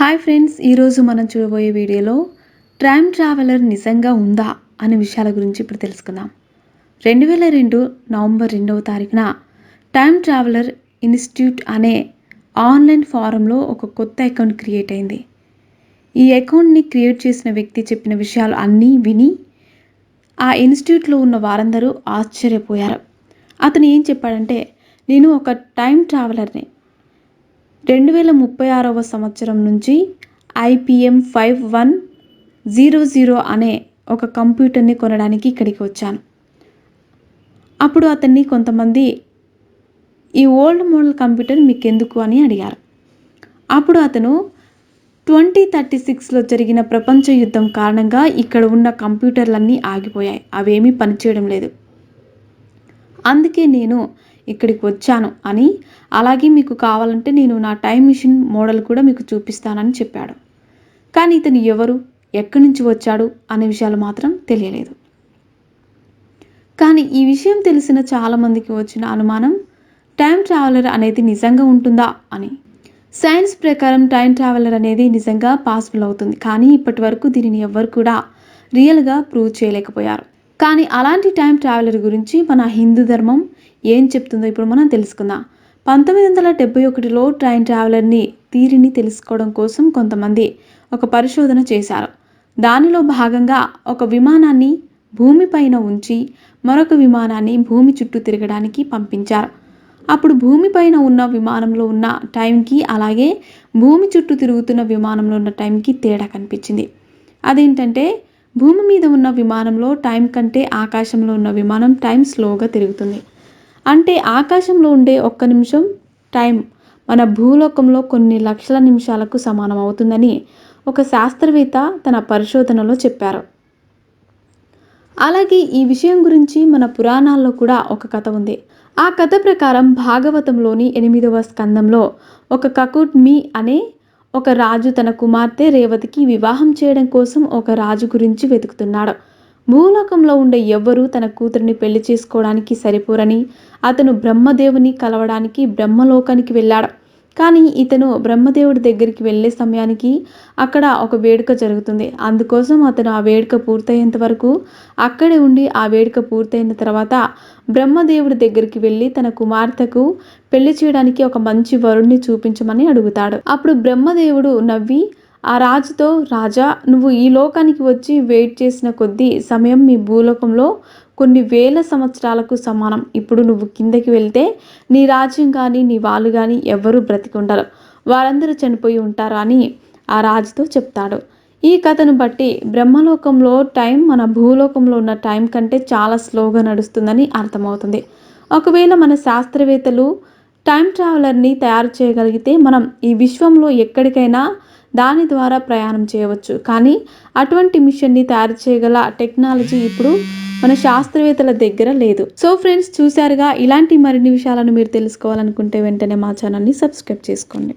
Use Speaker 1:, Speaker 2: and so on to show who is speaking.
Speaker 1: Hi friends ఈరోజు మనం చూడబోయే వీడియోలో టైమ్ ట్రావెలర్ నిజంగా ఉందా అనే విషయాల గురించి ఇప్పుడు తెలుసుకుందాం. రెండు వేల రెండు నవంబర్ రెండవ తారీఖున టైమ్ ట్రావెలర్ ఇన్స్టిట్యూట్ అనే ఆన్లైన్ ఫారంలో ఒక కొత్త అకౌంట్ క్రియేట్ అయింది. ఈ అకౌంట్ని క్రియేట్ చేసిన వ్యక్తి చెప్పిన విషయాలు అన్నీ విని ఆ ఇన్స్టిట్యూట్లో ఉన్న వారందరూ ఆశ్చర్యపోయారు. అతను ఏం చెప్పాడంటే నేను ఒక టైం ట్రావెలర్ని రెండు వేల ముప్పై ఆరవ సంవత్సరం నుంచి IPM five one zero zero అనే ఒక కంప్యూటర్ని కొనడానికి ఇక్కడికి వచ్చాను. అప్పుడు అతన్ని కొంతమంది ఈ ఓల్డ్ మోడల్ కంప్యూటర్ మీకు ఎందుకు అని అడిగారు. అప్పుడు అతను ట్వంటీ థర్టీ సిక్స్లో జరిగిన ప్రపంచ యుద్ధం కారణంగా ఇక్కడ ఉన్న కంప్యూటర్లన్నీ ఆగిపోయాయి. అవేమీ పనిచేయడం లేదు. అందుకే నేను ఇక్కడికి వచ్చాను అని. అలాగే మీకు కావాలంటే నేను నా టైం మిషన్ మోడల్ కూడా మీకు చూపిస్తానని చెప్పాడు. కానీ ఇతను ఎవరు ఎక్కడి నుంచి వచ్చాడు అనే విషయాలు మాత్రం తెలియలేదు. కానీ ఈ విషయం తెలిసిన చాలామందికి వచ్చిన అనుమానం టైం ట్రావెలర్ అనేది నిజంగా ఉంటుందా? అని. సైన్స్ ప్రకారం టైం ట్రావెలర్ అనేది నిజంగా పాసిబుల్ అవుతుంది. కానీ ఇప్పటి వరకు దీనిని ఎవ్వరు కూడా రియల్గా ప్రూవ్ చేయలేకపోయారు. కానీ అలాంటి టైం ట్రావెలర్ గురించి మన హిందూ ధర్మం ఏం చెప్తుందో ఇప్పుడు మనం తెలుసుకుందాం. పంతొమ్మిది వందల డెబ్బై ఒకటిలో ట్రైన్ ట్రావెలర్ని తీరిని తెలుసుకోవడం కోసం కొంతమంది ఒక పరిశోధన చేశారు. దానిలో భాగంగా ఒక విమానాన్ని భూమిపైన ఉంచి మరొక విమానాన్ని భూమి చుట్టూ తిరగడానికి పంపించారు. అప్పుడు భూమిపైన ఉన్న విమానంలో ఉన్న టైంకి అలాగే భూమి చుట్టూ తిరుగుతున్న విమానంలో ఉన్న టైంకి తేడా కనిపించింది. అదేంటంటే భూమి మీద ఉన్న విమానంలో టైం కంటే ఆకాశంలో ఉన్న విమానం టైం స్లోగా తిరుగుతుంది. అంటే ఆకాశంలో ఉండే ఒక్క నిమిషం టైం మన భూలోకంలో కొన్ని లక్షల నిమిషాలకు సమానం అవుతుందని ఒక శాస్త్రవేత్త తన పరిశోధనలో చెప్పారు. అలాగే ఈ విషయం గురించి మన పురాణాల్లో కూడా ఒక కథ ఉంది. ఆ కథ ప్రకారం భాగవతంలోని ఎనిమిదవ స్కందంలో ఒక కకుట్ మీ అనే ఒక రాజు తన కుమార్తె రేవతికి వివాహం చేయడం కోసం ఒక రాజు గురించి వెతుకుతున్నాడు. భూలోకంలో ఉండే ఎవ్వరూ తన కూతురిని పెళ్ళి చేసుకోవడానికి సరిపోరని అతను బ్రహ్మదేవుని కలవడానికి బ్రహ్మలోకానికి వెళ్ళాడు. కానీ ఇతను బ్రహ్మదేవుడి దగ్గరికి వెళ్ళే సమయానికి అక్కడ ఒక వేడుక జరుగుతుంది. అందుకోసం అతను ఆ వేడుక పూర్తయ్యేంత వరకు అక్కడే ఉండి ఆ వేడుక పూర్తయిన తర్వాత బ్రహ్మదేవుడి దగ్గరికి వెళ్ళి తన కుమార్తెకు పెళ్ళి చేయడానికి ఒక మంచి వరుణ్ణి చూపించమని అడుగుతాడు. అప్పుడు బ్రహ్మదేవుడు నవ్వి ఆ రాజుతో రాజా నువ్వు ఈ లోకానికి వచ్చి వెయిట్ చేసిన కొద్దీ సమయం మీ భూలోకంలో కొన్ని వేల సంవత్సరాలకు సమానం. ఇప్పుడు నువ్వు కిందకి వెళ్తే నీ రాజ్యం కానీ నీ వాళ్ళు కానీ ఎవరూ బ్రతికుండరు. వారందరూ చనిపోయి ఉంటారు అని ఆ రాజుతో చెప్తాడు. ఈ కథను బట్టి బ్రహ్మలోకంలో టైం మన భూలోకంలో ఉన్న టైం కంటే చాలా స్లోగా నడుస్తుందని అర్థమవుతుంది. ఒకవేళ మన శాస్త్రవేత్తలు టైం ట్రావెలర్ని తయారు చేయగలిగితే మనం ఈ విశ్వంలో ఎక్కడికైనా దాని ద్వారా ప్రయాణం చేయవచ్చు. కానీ అటువంటి మిషన్ని తయారు చేయగల టెక్నాలజీ ఇప్పుడు మన శాస్త్రవేత్తల దగ్గర లేదు. సో ఫ్రెండ్స్ చూశారుగా? ఇలాంటి మరిన్ని విషయాలను మీరు తెలుసుకోవాలనుకుంటే వెంటనే మా ఛానల్ని సబ్స్క్రైబ్ చేసుకోండి.